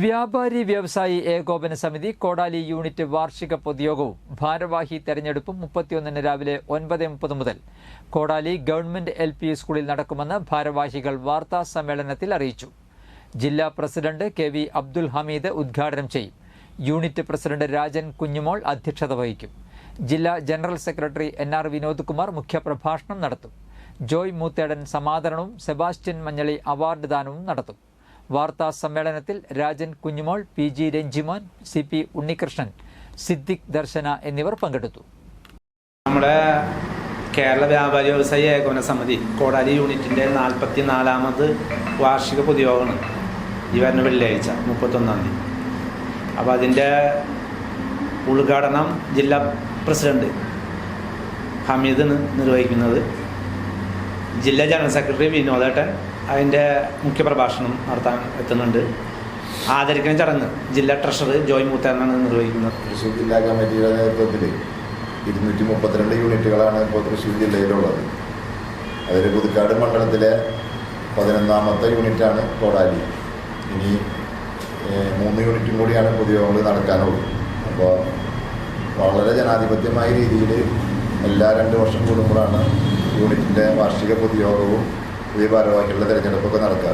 വ്യാപാരി വ്യവസായി ഏകോപന സമിതി കോടാലി യൂണിറ്റ് വാർഷിക പൊതുയോഗവും ഭാരവാഹി തെരഞ്ഞെടുപ്പും മുപ്പത്തിയൊന്നിന് രാവിലെ ഒൻപത് മുപ്പത് മുതൽ. കോടാലി ഗവൺമെന്റ് എൽ പി സ്കൂളിൽ നടക്കുമെന്ന് ഭാരവാഹികൾ വാർത്താ സമ്മേളനത്തിൽ അറിയിച്ചു. ജില്ലാ president K V Abdul Hameed ഉദ്ഘാടനം ചെയ്യും. യൂണിറ്റ് പ്രസിഡന്റ് രാജൻ കുഞ്ഞുമോൾ അധ്യക്ഷത വഹിക്കും. ജില്ലാ general secretary N R Vinod Kumar മുഖ്യപ്രഭാഷണം നടത്തും. ജോയ് മൂത്തേടൻ സമാദരണവും സെബാസ്റ്റ്യൻ മഞ്ഞളി അവാർഡ് ദാനവും നടത്തും. വാർത്താ സമ്മേളനത്തിൽ Rajan Kunjumol P G Ranjimon C P Unnikrishnan Siddique Darshana എന്നിവർ പങ്കെടുത്തു. നമ്മുടെ കേരള വ്യാപാരി വ്യവസായി ഏകോപന സമിതി കോടാലി യൂണിറ്റിന്റെ നാൽപ്പത്തി നാലാമത് വാർഷിക പൊതുയോഗമാണ്. ഈ വരുന്ന വെള്ളിയാഴ്ച മുപ്പത്തൊന്നാം തീയതി. അപ്പോൾ അതിന്റെ ഉദ്ഘാടനം ജില്ലാ പ്രസിഡന്റ് ഹമീദ് നിർവഹിക്കുന്നത് ജില്ലാ ജനറൽ സെക്രട്ടറി വിനോദേട്ടൻ അതിന്റെ മുഖ്യപ്രഭാഷണം നടത്താൻ എത്തുന്നുണ്ട്. ആദരിക്കുന്ന ചടങ്ങ് ജില്ലാ ട്രഷറർ ജോയ് മൂത്തേനാണ് നിർവഹിക്കുന്നത്. തൃശ്ശൂർ ജില്ലാ കമ്മിറ്റിയുടെ നേതൃത്വത്തിൽ ഇരുന്നൂറ്റി മുപ്പത്തിരണ്ട് യൂണിറ്റുകളാണ് ഇപ്പോൾ തൃശ്ശൂർ ജില്ലയിലുള്ളത്. അതിൽ പുതുക്കാട് മണ്ഡലത്തിലെ പതിനൊന്നാമത്തെ യൂണിറ്റാണ് കോടാലി. ഇനി മൂന്ന് യൂണിറ്റും കൂടിയാണ് പൊതുയോഗങ്ങൾ നടക്കാനുള്ളത്. അപ്പോൾ വളരെ ജനാധിപത്യമായ രീതിയിൽ എല്ലാ രണ്ട് വർഷം കൂടുമ്പോഴാണ് യൂണിറ്റിന്റെ വാർഷിക പൊതുയോഗവും പുതിയ ഭാരവാഹികളുടെ തിരഞ്ഞെടുപ്പൊക്കെ നടക്കുക.